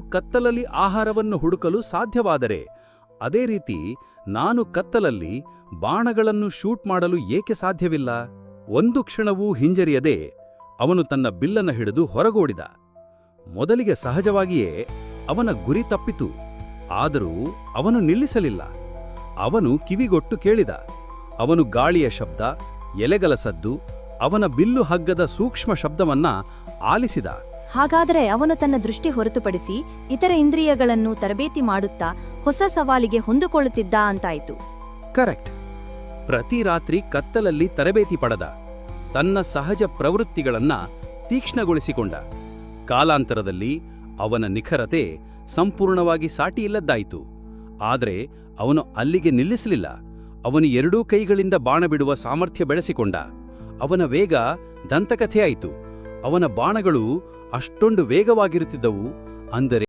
ಕತ್ತಲಲ್ಲಿ ಆಹಾರವನ್ನು ಹುಡುಕಲು ಸಾಧ್ಯವಾದರೆ, ಅದೇ ರೀತಿ ನಾನು ಕತ್ತಲಲ್ಲಿ ಬಾಣಗಳನ್ನು ಶೂಟ್ ಮಾಡಲು ಏಕೆ ಸಾಧ್ಯವಿಲ್ಲ? ಒಂದು ಕ್ಷಣವೂ ಹಿಂಜರಿಯದೆ ಅವನು ತನ್ನ ಬಿಲ್ಲನ್ನು ಹಿಡಿದು ಹೊರಗೋಡಿದ. ಮೊದಲಿಗೆ ಸಹಜವಾಗಿಯೇ ಅವನ ಗುರಿ ತಪ್ಪಿತು, ಆದರೂ ಅವನು ನಿಲ್ಲಿಸಲಿಲ್ಲ. ಅವನು ಕಿವಿಗೊಟ್ಟು ಕೇಳಿದ. ಅವನು ಗಾಳಿಯ ಶಬ್ದ ಎಲೆಗಲಸದ್ದು ಅವನ ಬಿಲ್ಲು ಹಗ್ಗದ ಸೂಕ್ಷ್ಮ ಶಬ್ದವನ್ನ ಆಲಿಸಿದ. ಹಾಗಾದರೆ ಅವನು ತನ್ನ ದೃಷ್ಟಿ ಹೊರತುಪಡಿಸಿ ಇತರ ಇಂದ್ರಿಯಗಳನ್ನು ತರಬೇತಿ ಮಾಡುತ್ತಾ ಹೊಸ ಸವಾಲಿಗೆ ಹೊಂದಿಕೊಳ್ಳುತ್ತಿದ್ದ ಅಂತಾಯಿತು. ಕರೆಕ್ಟ್. ಪ್ರತಿ ರಾತ್ರಿ ಕತ್ತಲಲ್ಲಿ ತರಬೇತಿ ಪಡೆದ. ತನ್ನ ಸಹಜ ಪ್ರವೃತ್ತಿಗಳನ್ನ ತೀಕ್ಷ್ಣಗೊಳಿಸಿಕೊಂಡ. ಕಾಲಾಂತರದಲ್ಲಿ ಅವನ ನಿಖರತೆ ಸಂಪೂರ್ಣವಾಗಿ ಸಾಟಿಯಿಲ್ಲದ್ದಾಯಿತು. ಆದರೆ ಅವನು ಅಲ್ಲಿಗೆ ನಿಲ್ಲಿಸಲಿಲ್ಲ. ಅವನು ಎರಡೂ ಕೈಗಳಿಂದ ಬಾಣ ಬಿಡುವ ಸಾಮರ್ಥ್ಯ ಬೆಳೆಸಿಕೊಂಡ. ಅವನ ವೇಗ ದಂತಕಥೆಯಾಯಿತು. ಅವನ ಬಾಣಗಳು ಅಷ್ಟೊಂದು ವೇಗವಾಗಿರುತ್ತಿದ್ದವು ಅಂದರೆ